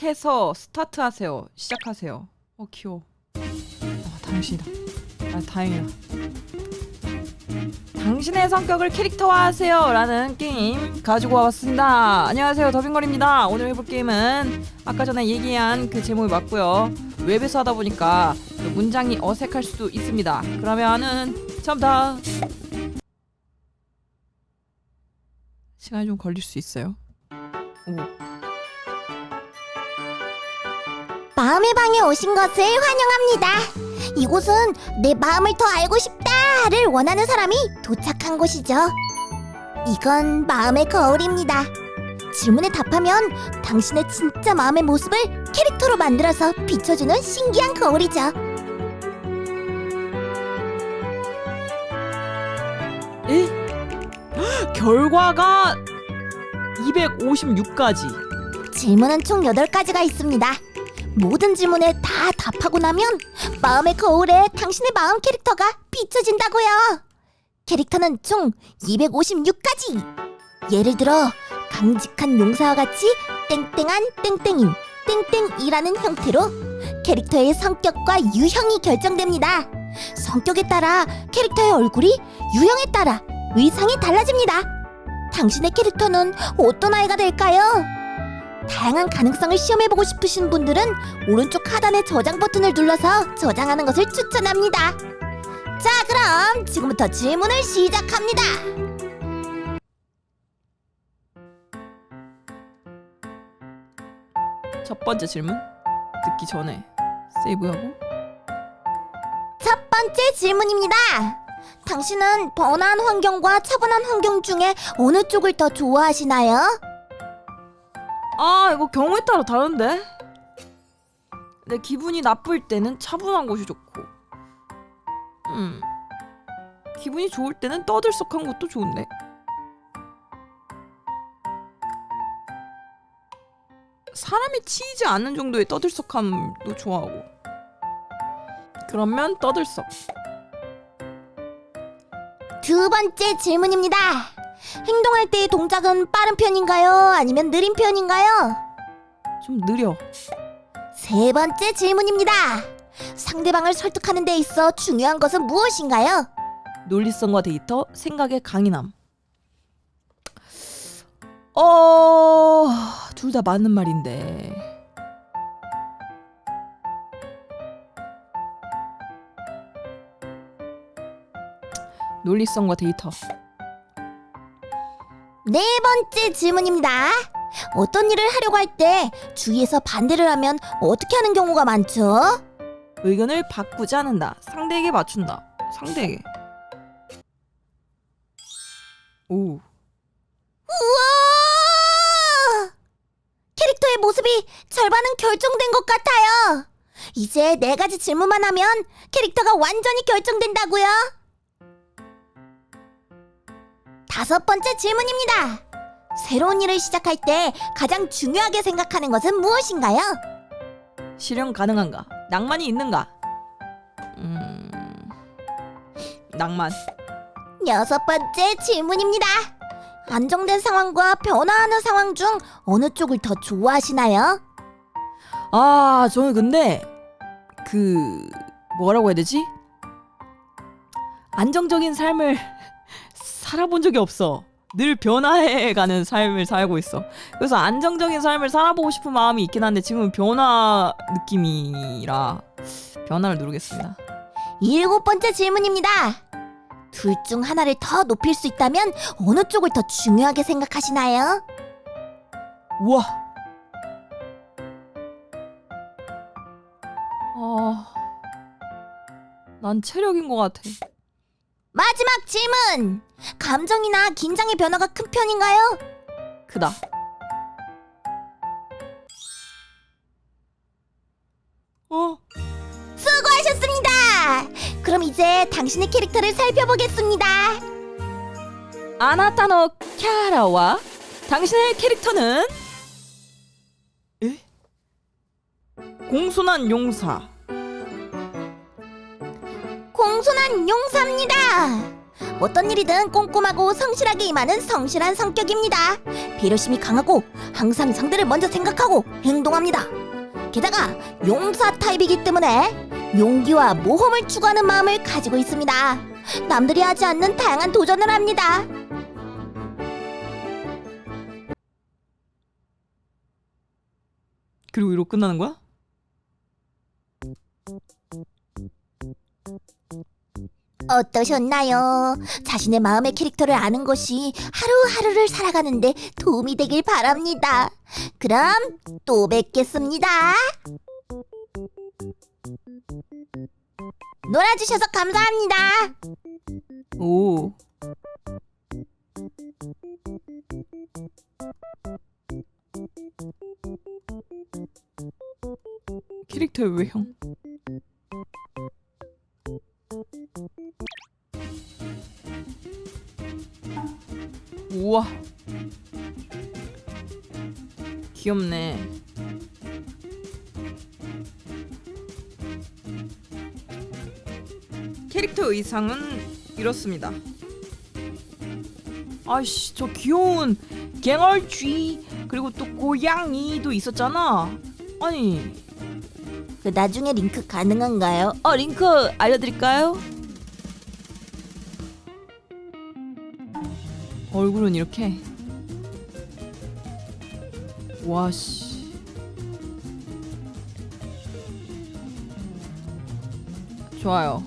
시작해서 스타트하세요. 시작하세요. 어 귀여워. 아, 당신이다. 아 다행이다. 당신의 성격을 캐릭터화하세요 라는 게임 가지고 와봤습니다. 안녕하세요 더빙걸입니다. 오늘 해볼 게임은 아까 전에 얘기한 그 제목이 맞고요. 웹에서 하다 보니까 그 문장이 어색할 수도 있습니다. 그러면은 처음부터 시간이 좀 걸릴 수 있어요. 오. 마음의 방에 오신 것을 환영합니다. 이곳은 내 마음을 더 알고 싶다를 원하는 사람이 도착한 곳이죠. 이건 마음의 거울입니다. 질문에 답하면 당신의 진짜 마음의 모습을 캐릭터로 만들어서 비춰주는 신기한 거울이죠. 에? 결과가 256까지. 질문은 총 8가지가 있습니다. 모든 질문에 다 답하고 나면 마음의 거울에 당신의 마음 캐릭터가 비춰진다고요. 캐릭터는 총 256가지. 예를 들어 강직한 용사와 같이 땡땡한 땡땡인 땡땡이라는 형태로 캐릭터의 성격과 유형이 결정됩니다. 성격에 따라 캐릭터의 얼굴이 유형에 따라 의상이 달라집니다. 당신의 캐릭터는 어떤 아이가 될까요? 다양한 가능성을 시험해보고 싶으신 분들은 오른쪽 하단의 저장 버튼을 눌러서 저장하는 것을 추천합니다. 자, 그럼 지금부터 질문을 시작합니다. 첫 번째 질문 듣기 전에 세이브하고 첫 번째 질문입니다. 당신은 번화한 환경과 차분한 환경 중에 어느 쪽을 더 좋아하시나요? 아 이거 경우에 따라 다른데? 내 기분이 나쁠 때는 차분한 곳이 좋고 음 기분이 좋을 때는 떠들썩한 곳도 좋은데 사람이 치이지 않는 정도의 떠들썩함도 좋아하고. 그러면 떠들썩. 두 번째 질문입니다. 행동할 때의 동작은 빠른 편인가요? 아니면 느린 편인가요? 좀 느려 세 번째 질문입니다. 상대방을 설득하는 데 있어 중요한 것은 무엇인가요? 논리성과 데이터, 생각의 강인함. 어, 둘 다 맞는 말인데. 논리성과 데이터. 네 번째 질문입니다. 어떤 일을 하려고 할 때 주위에서 반대를 하면 어떻게 하는 경우가 많죠? 의견을 바꾸지 않는다. 상대에게 맞춘다. 상대에게. 오. 우와! 캐릭터의 모습이 절반은 결정된 것 같아요. 이제 네 가지 질문만 하면 캐릭터가 완전히 결정된다고요. 다섯 번째 질문입니다. 새로운 일을 시작할 때 가장 중요하게 생각하는 것은 무엇인가요? 실현 가능한가? 낭만이 있는가? 음. 낭만. 여섯 번째 질문입니다. 안정된 상황과 변화하는 상황 중 어느 쪽을 더 좋아하시나요? 아, 저는 근데 그 뭐라고 해야 되지? 안정적인 삶을 살아본 적이 없어. 늘 변화해가는 삶을 살고 있어. 그래서 안정적인 삶을 살아보고 싶은 마음이 있긴 한데 지금은 변화 느낌이라 변화를 누르겠습니다. 일곱 번째 질문입니다. 둘 중 하나를 더 높일 수 있다면 어느 쪽을 더 중요하게 생각하시나요? 우와. 어, 난 체력인 것 같아. 마지막 질문. 감정이나 긴장의 변화가 큰 편인가요? 크다. 어, 수고하셨습니다. 그럼 이제 당신의 캐릭터를 살펴보겠습니다. 아나타노 캬라와 당신의 캐릭터는 에? 공손한 용사. 공손한 용사입니다. 어떤 일이든 꼼꼼하고 성실하게 임하는 성실한 성격입니다. 배려심이 강하고 항상 상대를 먼저 생각하고 행동합니다. 게다가 용사 타입이기 때문에 용기와 모험을 추구하는 마음을 가지고 있습니다. 남들이 하지 않는 다양한 도전을 합니다. 그리고 이로 끝나는 거야? 어떠셨나요? 자신의 마음의 캐릭터를 아는 것이 하루하루를 살아가는데 도움이 되길 바랍니다. 그럼 또 뵙겠습니다. 놀아주셔서 감사합니다. 오. 캐릭터의 외형. 우와. 귀엽네. 캐릭터 의상은 이렇습니다. 아이씨 저 귀여운 갱얼쥐 그리고 또 고양이도 있었잖아. 아니 그 나중에 링크 가능한가요? 어 링크 알려드릴까요? 얼굴은 이렇게. 와씨. 좋아요